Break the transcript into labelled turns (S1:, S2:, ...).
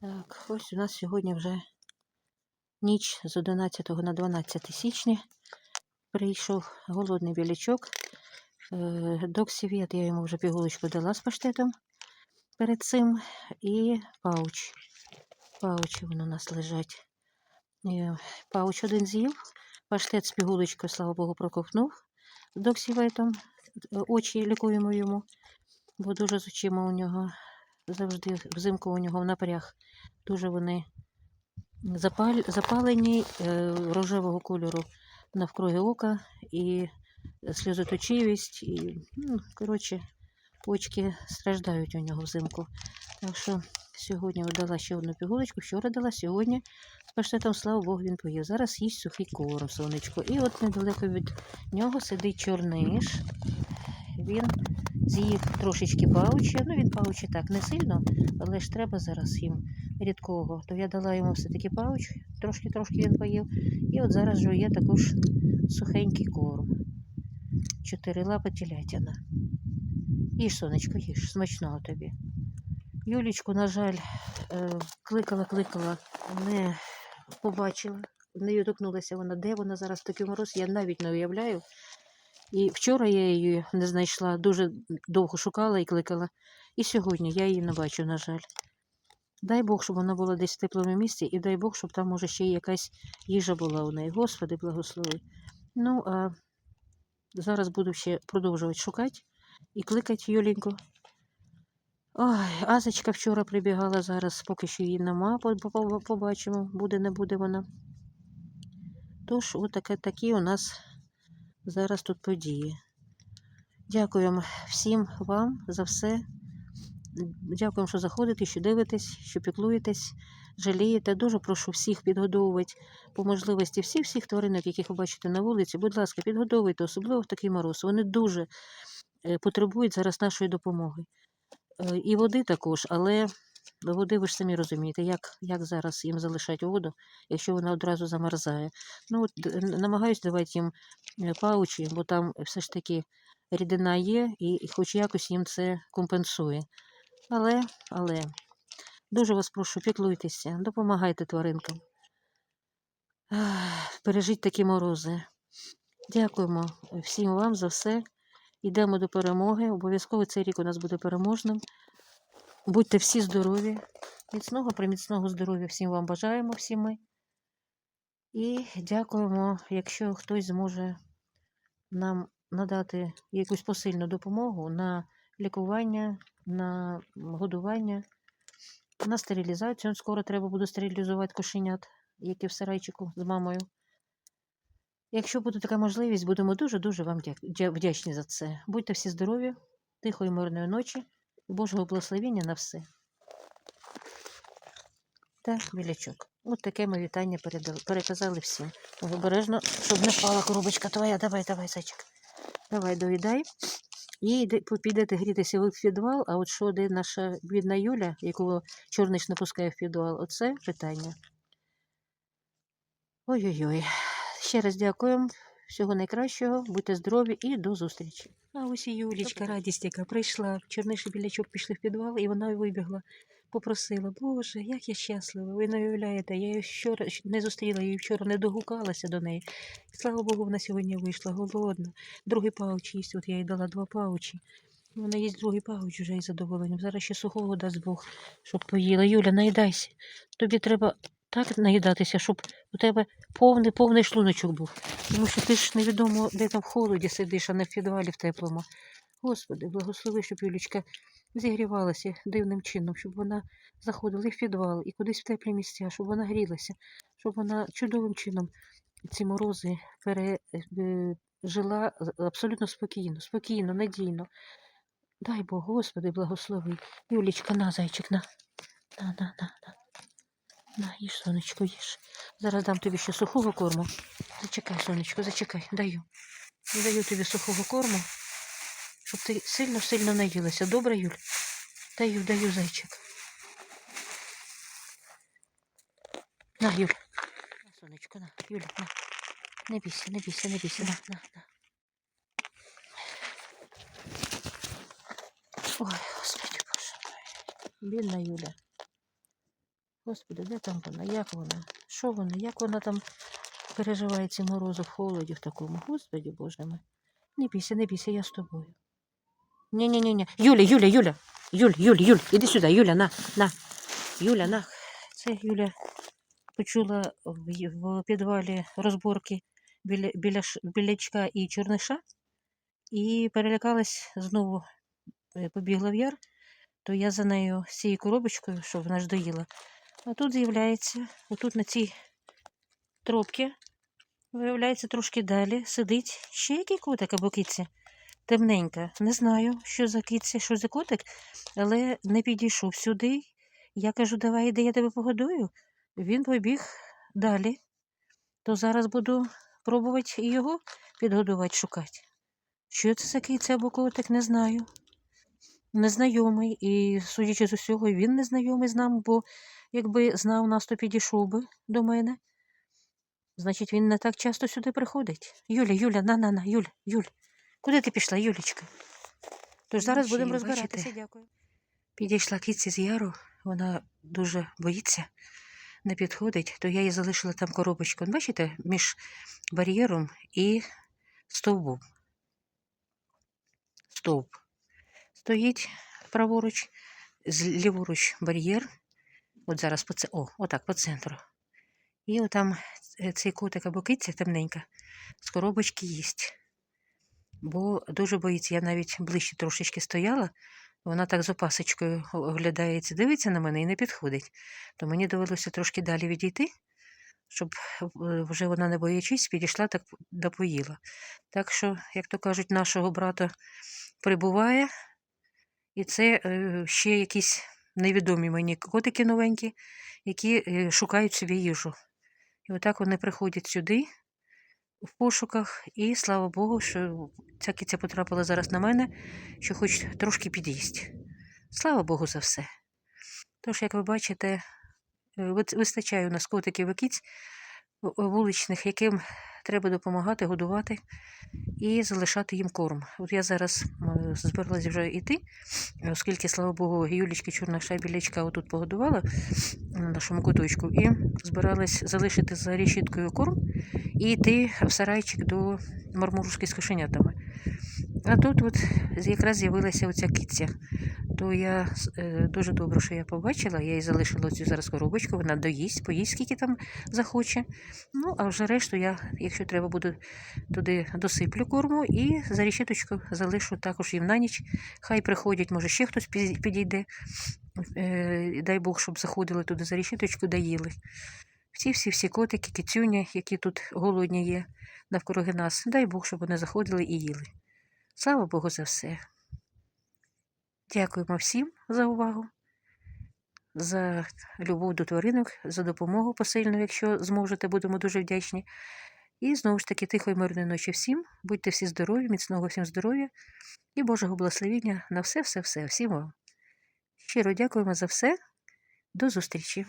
S1: Так, ось у нас сьогодні вже ніч з 11 на 12 січня. Прийшов голодний білячок. Е, Доксівет, я йому вже пігулочку дала з паштетом перед цим. І пауч. Паучі вони у нас лежать. Е, Пауч один з'їв, паштет з пігулочкою, слава Богу, проковтнув доксіветом. Е, Очі лікуємо йому, бо дуже з очима у нього завжди взимку у нього в напряг. Дуже вони запалені е, рожевого кольору навкруги ока і сльозоточивість. І, ну, коротше, очки страждають у нього взимку. Так що сьогодні дала ще одну пігулочку, вчора дала, сьогодні з паштетом, слава Богу, він поїв. Зараз їсть сухий корм, сонечко. І от недалеко від нього сидить чорниш. Він з'їв трошечки паучі. Ну, він паучі так не сильно, але ж треба зараз їм рідкого. То я дала йому все-таки пауч, трошки-трошки він поїв. І от зараз жує також сухенький корм. Чотири лапи телятина. Їж, сонечко, їж, смачного тобі. Юлічку, на жаль, е, кликала, кликала, не побачила, не доткнулася вона, де вона зараз такий мороз, я навіть не уявляю. І вчора я її не знайшла, дуже довго шукала і кликала. І сьогодні я її не бачу, на жаль. Дай Бог, щоб вона була десь в теплому місці, і дай Бог, щоб там, може, ще якась їжа була у неї. Господи, благослови. Ну, а зараз буду ще продовжувати шукати і кликати Юліньку. Ой, Азочка вчора прибігала зараз, поки що її нема, по- по- по- побачимо, буде, не буде вона. Тож, отаке, такі у нас зараз тут події. Дякуємо всім вам за все. Дякуємо, що заходите, що дивитесь, що піклуєтесь, жалієте. Дуже прошу всіх підгодовувати по можливості всіх всіх тваринок, яких ви бачите на вулиці. Будь ласка, підгодовуйте, особливо в такий мороз. Вони дуже е, потребують зараз нашої допомоги. Е, І води також, але води ви ж самі розумієте, як, як зараз їм залишати воду, якщо вона одразу замерзає. Ну, от, д- н- намагаюсь давати їм е, паучі, бо там все ж таки рідина є, і хоч якось їм це компенсує. Але, але дуже вас прошу, піклуйтеся, допомагайте тваринкам. Ах, Пережіть такі морози. Дякуємо всім вам за все. Йдемо до перемоги. Обов'язково цей рік у нас буде переможним. Будьте всі здорові, міцного, приміцного здоров'я всім вам бажаємо, всі ми. І дякуємо, якщо хтось зможе нам надати якусь посильну допомогу на лікування, на годування, на стерилізацію. Скоро треба буде стерилізувати кошенят, які в сарайчику з мамою. Якщо буде така можливість, будемо дуже-дуже вам дя- дя- вдячні за це. Будьте всі здорові, тихої мирної ночі Божого благословення на все. Та білячок. От таке ми вітання передали, переказали всім. Обережно, щоб не впала коробочка твоя. Давай, давай, зайчик. Давай, доїдай. І підете грітися в підвал, а от що де наша бідна Юля, яку чорниш не пускає в підвал, оце питання. Ой-ой-ой. Ще раз дякуємо. Всього найкращого, будьте здорові і до зустрічі. А ось і Юлічка, радість, яка прийшла. Чорниший білячок пішли в підвал, і вона вибігла. Попросила, Боже, як я щаслива. Ви не уявляєте, я її вчора не зустріла, її вчора не догукалася до неї. Слава Богу, вона сьогодні вийшла голодна. Другий пауч їсть, от я їй дала два паучі. Вона їсть другий пауч вже із задоволенням. Зараз ще сухого дасть Бог, щоб поїла. Юля, наїдайся. Тобі треба так наїдатися, щоб у тебе повний повний шлуночок був. Тому що ти ж невідомо, де там в холоді сидиш, а не в підвалі в теплому. Господи, благослови, щоб Юлічка зігрівалася дивним чином, щоб вона заходила і в підвал, і кудись в теплі місця, щоб вона грілася, щоб вона чудовим чином ці морози пережила абсолютно спокійно, спокійно, надійно. Дай Бог, Господи, благослови. Юлічка, на, зайчик, на. На, на, на, на. На, їж, сонечко, їж. Зараз дам тобі ще сухого корму. Зачекай, сонечко, зачекай, даю. Даю тобі сухого корму, щоб ти сильно-сильно наїлася. Добре, Юль? Даю, даю, зайчик. На, Юль. На, сонечко, на, Юля, на. Не бійся, не бійся, не бійся, на, на, на. Ой, Господи Боже. Бідна Юля. Господи, де там вона? Як вона? Що вона? Як вона там переживає ці морози в холоді в такому? Господи, Боже мой. Не бійся, не бійся, я з тобою. Ні-ні-ні. Юля, Юля, Юля. Юль, Юль, Юль, іди сюди, Юля, на, на. Юля, на. Це Юля почула в, підвалі розборки біля, біля білячка і чорниша і перелякалась знову, е, побігла в яр, то я за нею з цією коробочкою, щоб вона ж доїла. А тут з'являється, отут на цій тропці, виявляється трошки далі, сидить ще який котик або киця. Темненька. Не знаю, що за киця, що за котик, але не підійшов сюди. Я кажу, давай, де я тебе погодую. Він побіг далі. То зараз буду пробувати його підгодувати, шукати. Що це за киця або котик, не знаю. Незнайомий, і, судячи з усього, він незнайомий з нами, бо якби знав нас, то підійшов би до мене. Значить, він не так часто сюди приходить. Юля, Юля, на, на, на, Юль, Юль. Куди ти пішла, Юлічка? Тож зараз
S2: Ні,
S1: будемо розбиратися.
S2: бачите.
S1: Дякую. Підійшла кітці з яру, вона дуже боїться, не підходить, то я їй залишила там коробочку. Бачите, між бар'єром і стовбом. Стовп. Стоїть праворуч, ліворуч бар'єр. От зараз по це. О, отак, по центру. І отам е, цей котик або киця темненька з коробочки їсть. Бо дуже боїться, я навіть ближче трошечки стояла, вона так з опасочкою оглядається, дивиться на мене і не підходить. То мені довелося трошки далі відійти, щоб вже вона не боячись, підійшла так допоїла. Так що, як то кажуть, нашого брата прибуває, і це е, ще якісь невідомі мені котики новенькі, які е, шукають собі їжу. І отак вони приходять сюди в пошуках, і слава Богу, що ця киця потрапила зараз на мене, що хоч трошки під'їсть. Слава Богу за все. Тож, як ви бачите, е, вистачає у нас котиків і киць в- вуличних, яким треба допомагати, годувати і залишати їм корм. От я зараз збиралася вже йти, оскільки, слава Богу, Юлічки чорна шайбілячка отут погодувала на нашому куточку, і збиралась залишити за решіткою корм і йти в сарайчик до мармурушки з кошенятами. А тут от якраз з'явилася оця киця. То я е, дуже добре, що я побачила, я їй залишила цю зараз коробочку, вона доїсть, поїсть, скільки там захоче. Ну, а вже решту я, якщо треба буде, туди досиплю корму і за решіточку залишу також їм на ніч. Хай приходять, може ще хтось підійде. Е, дай Бог, щоб заходили туди за решіточку, доїли. Всі-всі-всі котики, кицюня, які тут голодні є навкруги нас. Дай Бог, щоб вони заходили і їли. Слава Богу за все. Дякуємо всім за увагу, за любов до тваринок, за допомогу посильну, якщо зможете, будемо дуже вдячні. І знову ж таки, тихої мирної ночі всім. Будьте всі здорові, міцного всім здоров'я і Божого благословіння на все, все, все. Всім вам. Щиро дякуємо за все. До зустрічі!